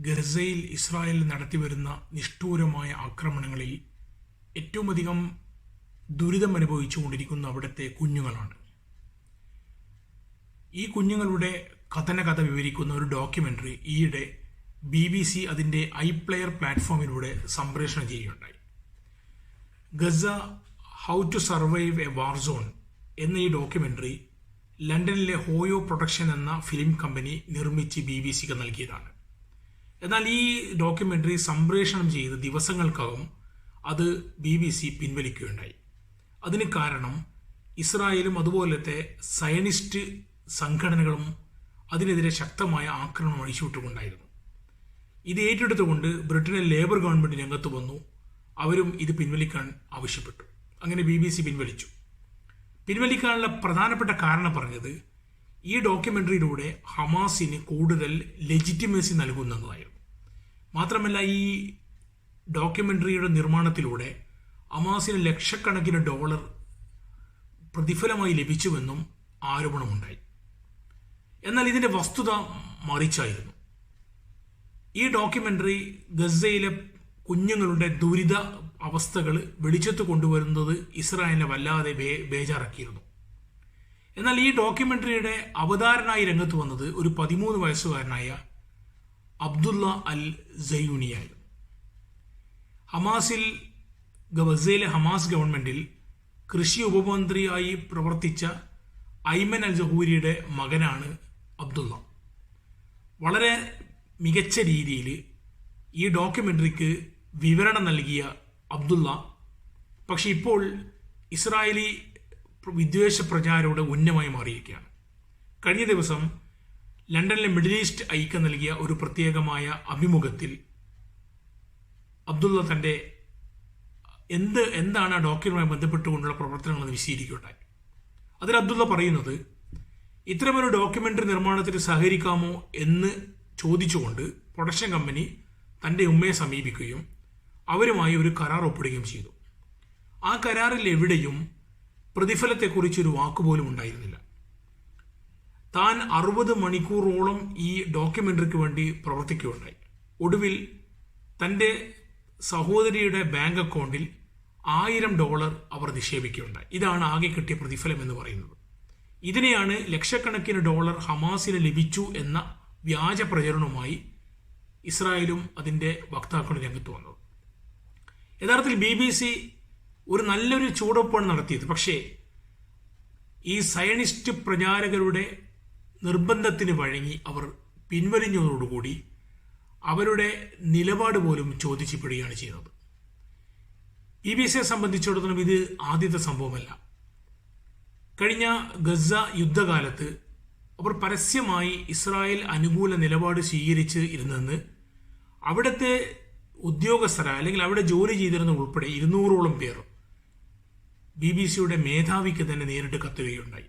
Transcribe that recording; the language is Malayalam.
ഗസയിൽ ഇസ്രായേൽ നടത്തിവരുന്ന നിഷ്ഠൂരമായ ആക്രമണങ്ങളിൽ ഏറ്റവും അധികം ദുരിതം അനുഭവിച്ചുകൊണ്ടിരിക്കുന്ന അവിടുത്തെ കുഞ്ഞുങ്ങളാണ്. ഈ കുഞ്ഞുങ്ങളുടെ കഥനകഥ വിവരിക്കുന്ന ഒരു ഡോക്യുമെന്ററി ഈയിടെ ബി ബി സി അതിന്റെ ഐ പ്ലെയർ പ്ലാറ്റ്ഫോമിലൂടെ സംപ്രേഷണം ചെയ്യുകയുണ്ടായി. Gaza how to survive a war zone എന്ന ഈ ഡോക്യുമെന്ററി ലണ്ടനിലെ ഹോയോ പ്രൊഡക്ഷൻ എന്ന ഫിലിം കമ്പനി നിർമ്മിച്ച് ബി ബി സിക്ക് നൽകിയതാണ്. എന്നാൽ ഈ ഡോക്യുമെന്ററി സംപ്രേഷണം ചെയ്ത് ദിവസങ്ങൾക്കകം അത് ബി ബി സി പിൻവലിക്കുകയുണ്ടായി. അതിന് കാരണം ഇസ്രായേലും അതുപോലത്തെ സയനിസ്റ്റ് സംഘടനകളും അതിനെതിരെ ശക്തമായ ആക്രമണം അഴിച്ചുവിട്ടുകൊണ്ടായിരുന്നു. ഇത് ഏറ്റെടുത്തുകൊണ്ട് ബ്രിട്ടനിലെ ലേബർ ഗവൺമെന്റ് രംഗത്ത് വന്നു. അവരും ഇത് പിൻവലിക്കാൻ ആവശ്യപ്പെട്ടു. അങ്ങനെ ബി ബി സി പിൻവലിച്ചു. പിൻവലിക്കാനുള്ള പ്രധാനപ്പെട്ട കാരണം പറഞ്ഞത് ഈ ഡോക്യുമെന്ററിയിലൂടെ ഹമാസിന് കൂടുതൽ ലെജിറ്റിമസി നൽകുന്നതായിരുന്നു മാത്രമല്ല ഈ ഡോക്യുമെന്ററിയുടെ നിർമ്മാണത്തിലൂടെ അമാസിന് ലക്ഷക്കണക്കിന് ഡോളർ പ്രതിഫലമായി ലഭിച്ചുവെന്നും ആരോപണമുണ്ടായി. എന്നാൽ ഇതിന്റെ വസ്തുത മറിച്ചായിരുന്നു. ഈ ഡോക്യുമെന്ററി ഗസയിലെ കുഞ്ഞുങ്ങളുടെ ദുരിത അവസ്ഥകൾ വെളിച്ചത്ത് കൊണ്ടുവരുന്നത് ഇസ്രായേലിനെ വല്ലാതെ ബേജാറാക്കിയിരുന്നു. എന്നാൽ ഈ ഡോക്യുമെന്ററിയുടെ അവതാരനായി രംഗത്ത് വന്നത് ഒരു പതിമൂന്ന് വയസ്സുകാരനായ അബ്ദുള്ള അൽ സയൂണിയായിരുന്നു ഹമാസിൽ ഗസയിലെ ഹമാസ് ഗവൺമെന്റിൽ കൃഷി ഉപമന്ത്രിയായി പ്രവർത്തിച്ച ഐമൻ അൽ ജഹൂരിയുടെ മകനാണ് അബ്ദുള്ള. വളരെ മികച്ച രീതിയിൽ ഈ ഡോക്യുമെന്ററിക്ക് വിവരണം നൽകിയ അബ്ദുള്ള. പക്ഷെ ഇപ്പോൾ ഇസ്രായേലി വിദ്വേഷ പ്രചാരയുടെ ഉന്നമായി മാറിയിരിക്കുകയാണ്. കഴിഞ്ഞ ദിവസം ലണ്ടനിലെ മിഡിൽ ഈസ്റ്റ് ഐക്യം നൽകിയ ഒരു പ്രത്യേകമായ അഭിമുഖത്തിൽ അബ്ദുള്ള തന്റെ എന്ത് എന്താണ് ആ ഡോക്യുമെന്റുമായി ബന്ധപ്പെട്ടുകൊണ്ടുള്ള പ്രവർത്തനങ്ങൾ എന്ന് വിശദീകരിക്കുകയുണ്ടായി അതിൽ അബ്ദുള്ള പറയുന്നത് ഇത്തരമൊരു ഡോക്യുമെന്ററി നിർമ്മാണത്തിന് സഹകരിക്കാമോ എന്ന് ചോദിച്ചുകൊണ്ട് പ്രൊഡക്ഷൻ കമ്പനി തന്റെ ഉമ്മയെ സമീപിക്കുകയും അവരുമായി ഒരു കരാർ ഒപ്പിടുകയും ചെയ്തു. ആ കരാറിൽ എവിടെയും പ്രതിഫലത്തെക്കുറിച്ചൊരു വാക്കുപോലും ഉണ്ടായിരുന്നില്ല. താൻ അറുപത് മണിക്കൂറോളം ഈ ഡോക്യുമെന്ററിക്ക് വേണ്ടി പ്രവർത്തിക്കുകയുണ്ടായി. ഒടുവിൽ തന്റെ സഹോദരിയുടെ ബാങ്ക് അക്കൗണ്ടിൽ ആയിരം ഡോളർ അവർ നിക്ഷേപിക്കുകയുണ്ടായി. ഇതാണ് ആകെ കിട്ടിയ പ്രതിഫലം എന്ന് പറയുന്നത്. ഇതിനെയാണ് ലക്ഷക്കണക്കിന് ഡോളർ ഹമാസിന് ലഭിച്ചു എന്ന വ്യാജ പ്രചരണവുമായി ഇസ്രായേലും അതിന്റെ വക്താക്കളും രംഗത്ത് വന്നത്. യഥാർത്ഥത്തിൽ ബി ബി സി ഒരു നല്ലൊരു ചൂടൊപ്പാണ് നടത്തിയത്. പക്ഷേ ഈ സയണിസ്റ്റ് പ്രചാരകരുടെ നിർബന്ധത്തിന് വഴങ്ങി അവർ പിൻവലിഞ്ഞതോടുകൂടി അവരുടെ നിലപാട് പോലും ചോദിച്ചിപ്പിടുകയാണ് ചെയ്യുന്നത് ബി ബി സിയെ സംബന്ധിച്ചിടത്തോളം ഇത് ആദ്യത്തെ സംഭവമല്ല. കഴിഞ്ഞ ഗസ യുദ്ധകാലത്ത് അവർ പരസ്യമായി ഇസ്രായേൽ അനുകൂല നിലപാട് സ്വീകരിച്ച് ഇരുന്നെന്ന് അവിടുത്തെ ഉദ്യോഗസ്ഥരായ അല്ലെങ്കിൽ അവിടെ ജോലി ചെയ്തിരുന്ന ഉൾപ്പെടെ ഇരുന്നൂറോളം പേർ ബി ബി സിയുടെ മേധാവിക്ക് തന്നെ നേരിട്ട് കത്തുകയുണ്ടായി.